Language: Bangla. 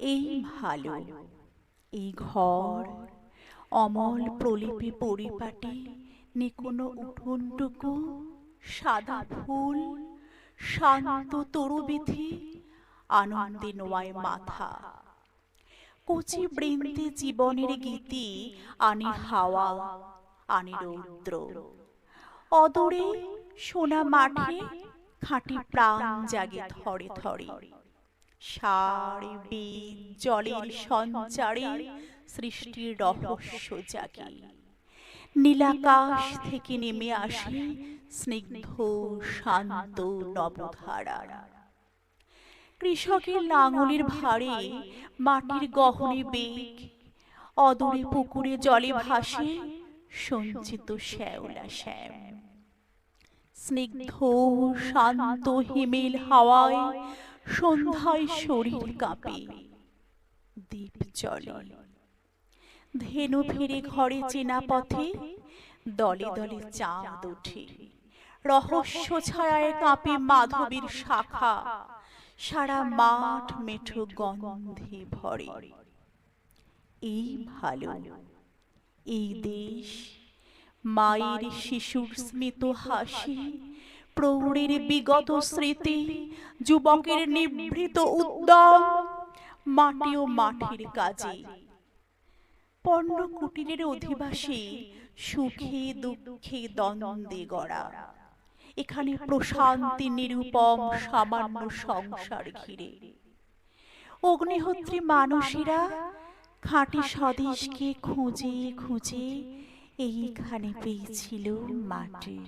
এই ভালো। এই ঘর অমল প্রলিপি পরিপাটি নিকোনো উঠোনটুকু, সাদা ফুল, শান্ত তরুবিধি আনন্দে নোয়ায় মাথা। কচি বৃন্দে জীবনের গীতি আনি হাওয়া, আনি রৌদ্র। অদূরে সোনা মাঠে খাঁটি প্রাণ জাগে থরে থরে সারে বীজ জলের সঞ্চারে সৃষ্টির রহস্য জাগে। নীলাকাশ থেকে নেমে আসে স্নিগ্ধ শান্ত নবধারা। কৃষকের লাঙলের ভারে মাটির গহনে বেগ। অদূরে পুকুরে জলে ভাসে সঞ্চিত শ্যাওলা শ্যাম। স্নিগ্ধ শান্ত হিমেল হাওয়ায় সন্ধ্যায় শরীর কাঁপে দ্বীপ চলে ধেনু ফিরে ঘরে চেনা পথে দলে দলে চাঁদ ওঠে। রহস্য ছায়ায় কাঁপে মাধবীর শাখা। সারা মাঠ মেঠো গন্ধে ভরে। এই ভালো এই দেশ। মায়ের শিশুর স্মিত হাসি। প্রৌঢ়ের বিগত স্মৃতি, যুবকের নিভৃত উদ্যম, মাটি ও মাঠের কাজে। পণ্য কুটিরের অধিবাসী সুখে দুঃখে দ্বন্দ্বে গড়া। এখানে প্রশান্তি নিরূপম সামান্য সংসার ঘিরে। অগ্নিহোত্রী মানুষেরা খাঁটি স্বদেশকে খুঁজে খুঁজে এইখানে পেয়েছিল মাটি।